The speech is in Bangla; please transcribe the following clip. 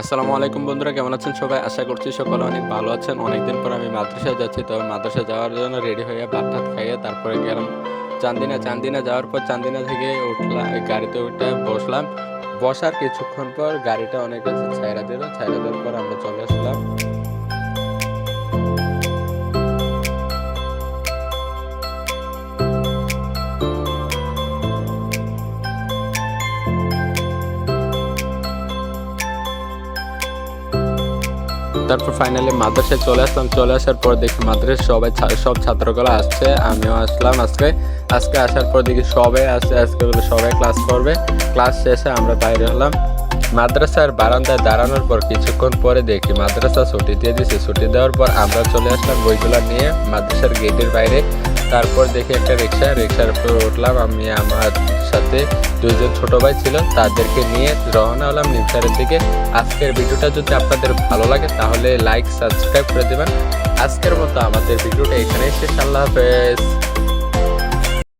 আসসালামু আলাইকুম বন্ধুরা, কেমন আছেন সবাই? আশা করছি সকলে অনেক ভালো আছেন। অনেকদিন পর আমি মাদ্রাসায় যাচ্ছি তবে মাদ্রাসা যাওয়ার জন্য রেডি হয়ে ভাত টাত খাইয়ে তারপরে গেলাম চান্দিনা। চান্দিনা যাওয়ার পর চান্দিনা থেকে উঠলাম গাড়িতে উঠে বসলাম। বসার কিছুক্ষণ পর গাড়িটা অনেক আছে ছায়রা দিল। ছায়রা দেওয়ার পর আমরা চলে আসলাম। তারপর ফাইনালি মাদ্রাসায় চলে আসলাম। চলে আসার পর দেখি মাদ্রাসায় সবাই সব ছাত্রগুলো আসছে, আমিও আসলাম আজকে। আজকে আসার পর দেখি সবাই আসছে, আজকে সবাই ক্লাস করবে। ক্লাস শেষে আমরা বাইরে হলাম। মাদ্রাসার বারান্দায় দাঁড়ানোর পর কিছুক্ষণ পরে দেখি মাদ্রাসা ছুটি দিয়ে দিছে। ছুটি দেওয়ার পর আমরা চলে আসলাম বইগুলো নিয়ে মাদ্রাসার গেটের বাইরে। তারপর দেখি একটা রিক্সা রিক্সার উপর উঠলাম। আমি আমার সাথে দুজন ছোট ভাই ছিল, তাদেরকে নিয়ে রওনা হলাম নিমসারের দিকে। আজকের ভিডিওটা যদি আপনাদের ভালো লাগে, তাহলে লাইক সাবস্ক্রাইব করে দেবেন। আজকের মতো আমাদের ভিডিওটা এখানেই শেষ। আল্লাহ হাফেজ।